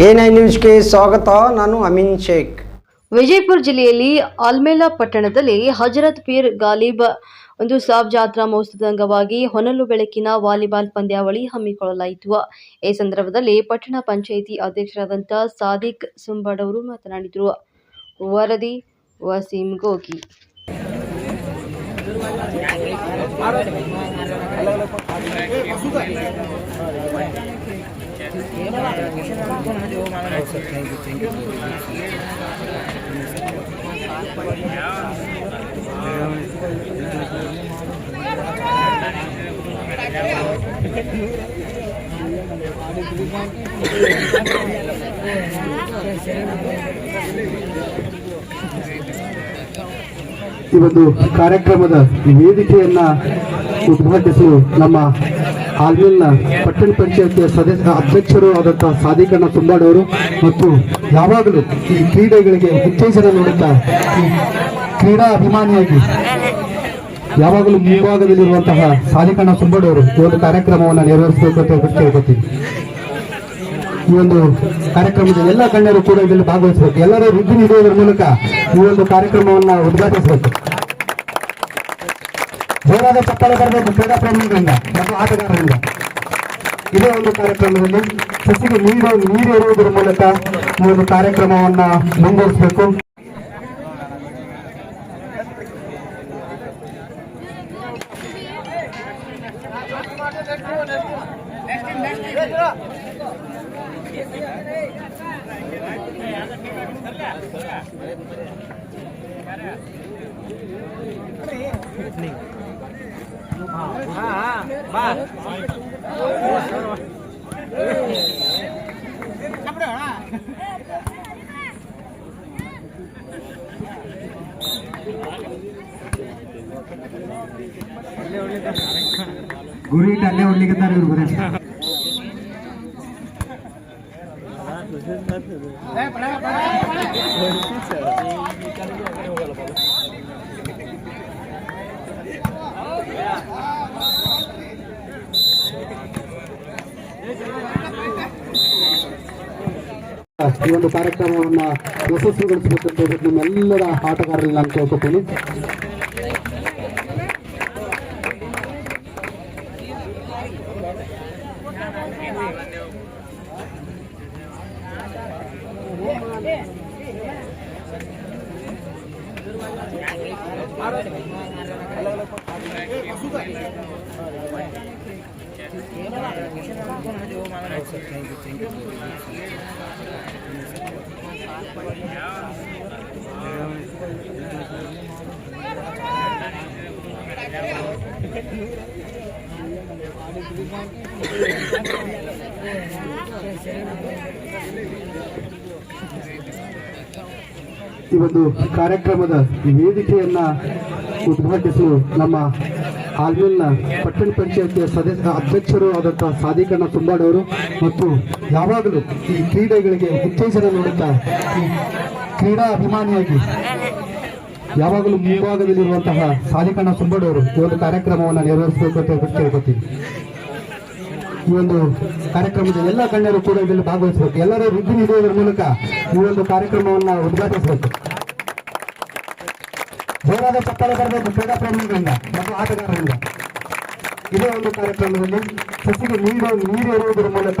Nine ನ್ಯೂಸ್ಗೆ ಸ್ವಾಗತ, ನಾನು ಅಮಿನ್ ಶೇಖ್. ವಿಜಯಪುರ ಜಿಲ್ಲೆಯಲ್ಲಿ ಆಲ್ಮೇಲ ಪಟ್ಟಣದಲ್ಲಿ ಹಜರತ್ ಪೀರ್ ಗಾಲಿಬ್ ಒಂದು ಸಾಬ್ ಜಾತ್ರಾ ಮಹೋತ್ಸವದ ಅಂಗವಾಗಿ ಹೊನಲು ಬೆಳಕಿನ ವಾಲಿಬಾಲ್ ಪಂದ್ಯಾವಳಿ ಹಮ್ಮಿಕೊಳ್ಳಲಾಯಿತು. ಈ ಸಂದರ್ಭದಲ್ಲಿ ಪಟ್ಟಣ ಪಂಚಾಯಿತಿ ಅಧ್ಯಕ್ಷರಾದಂಥ ಸಾದಿಕ್ ಸುಂಬಡ್ ಅವರು ಮಾತನಾಡಿದರು. ವರದಿ ವಸೀಂ ಗೋಗಿ. ಈ ಒಂದು ಕಾರ್ಯಕ್ರಮದ ವೇದಿಕೆಯನ್ನ ಉದ್ಘಾಟಿಸಲು ನಮ್ಮ ಆಲ್ಮಿಲ್ನ ಪಟ್ಟಣ ಪಂಚಾಯತಿಯ ಸದಸ್ಯ, ಅಧ್ಯಕ್ಷರು ಆದಂತಹ ಸಾದಿಕಣ್ಣ ತುಂಬಾಡವರು ಮತ್ತು ಯಾವಾಗಲೂ ಈ ಕ್ರೀಡೆಗಳಿಗೆ ಉತ್ತೇಜನ ನೀಡುತ್ತಾ ಕ್ರೀಡಾ ಅಭಿಮಾನಿಯಾಗಿ ಯಾವಾಗಲೂ ಮುಂಭಾಗದಲ್ಲಿರುವಂತಹ ಸಾದಿಕಣ್ಣ ತುಂಬಾಡವರು ಈ ಒಂದು ಕಾರ್ಯಕ್ರಮವನ್ನು ನೆರವೇರಿಸಬೇಕು ಅಂತ ಹೇಳ್ಬಿಟ್ಟು ಈ ಒಂದು ಕಾರ್ಯಕ್ರಮದ ಎಲ್ಲ ಗಣ್ಯರು ಕೂಡ ಇದರಲ್ಲಿ ಭಾಗವಹಿಸಬೇಕು. ಎಲ್ಲರೂ ವೃದ್ಧಿ ನೀಡುವುದರ ಮೂಲಕ ಈ ಒಂದು ಕಾರ್ಯಕ್ರಮವನ್ನು ಉದ್ಘಾಟಿಸಬೇಕು. ಜೋರಾದ ಚಪ್ಪಾಳೆ ಬರಬೇಕು ಕ್ರೀಡಾ ಪ್ರೇಮಿಗಳಿಂದ ಮತ್ತು ಆಟಗಾರರಿಂದ. ಇದೇ ಒಂದು ಕಾರ್ಯಕ್ರಮದಲ್ಲಿ ಸಸಿಗೆ ನೀರು ನೀರು ಮೂಲಕ ಈ ಒಂದು ಕಾರ್ಯಕ್ರಮವನ್ನ ಮುಂದುವರಿಸಬೇಕು. ಗುರಿ ಇಟ್ಟು ಅಲ್ಲೇ ಹೊಡ್ಲಿಕ್ಕಿದ್ದಾರೆ ಇವ್ರು ಬರೀ ಈ ಒಂದು ಕಾರ್ಯಕ್ರಮವನ್ನ ಯಶಸ್ವಿಗೊಳಿಸಬೇಕಂತ ಹೇಳ್ಬಿಟ್ಟು ನಿಮ್ಮೆಲ್ಲರ ಆಟಗಾರರಲ್ಲಿ ನಾನು ಕೇಳ್ಕೊತೀನಿ ಈ ಒಂದು ಕಾರ್ಯಕ್ರಮದ ವೇದಿಕೆಯನ್ನ ಉದ್ಘಾಟಿಸಲು ನಮ್ಮ ಹಾಲ್ಮಿಲ್ನ ಪಟ್ಟಣ ಪಂಚಾಯತಿಯ ಸದಸ್ಯ ಅಧ್ಯಕ್ಷರು ಆದಂತಹ ಸಾದಿಕಣ್ಣ ತುಂಬಾಡವರು ಮತ್ತು ಯಾವಾಗಲೂ ಈ ಕ್ರೀಡೆಗಳಿಗೆ ಉತ್ತೇಜನ ನೀಡುತ್ತಾ ಕ್ರೀಡಾ ಅಭಿಮಾನಿಯಾಗಿ ಯಾವಾಗಲೂ ಮುಂಭಾಗದಲ್ಲಿರುವಂತಹ ಸಾಲಿಕಣ್ಣ ಸುಂಬಡವರು ಈ ಒಂದು ಕಾರ್ಯಕ್ರಮವನ್ನು ನೆರವೇರಿಸಬೇಕು ಅಂತ ಕೇಳ್ಕೊತೀನಿ. ಈ ಒಂದು ಕಾರ್ಯಕ್ರಮದ ಎಲ್ಲ ಗಣ್ಯರು ಕೂಡ ಇದರಲ್ಲಿ ಭಾಗವಹಿಸಬೇಕು. ಎಲ್ಲರೂ ವೃದ್ಧಿ ನೀಡುವುದರ ಮೂಲಕ ಈ ಒಂದು ಕಾರ್ಯಕ್ರಮವನ್ನು ಉದ್ಘಾಟಿಸಬೇಕು. ಜೋರಾದ ಚಪ್ಪಾಳೆ ಬರಬೇಕು ಕ್ರೀಡಾ ಪ್ರೇಮಿಗಳಿಂದ ಮತ್ತು ಆಟಗಾರರಿಂದ. ಇದೇ ಒಂದು ಕಾರ್ಯಕ್ರಮದಲ್ಲಿ ಸಸಿಗೆ ನೀರು ನೀರು ಮೂಲಕ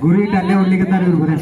ಗುರಿ ಇಟ್ಟು ಅಲ್ಲೇ ಹೊಡ್ಲಿಕ್ಕಿದ್ದಾರೆ ಇವ್ರು ಬರೀ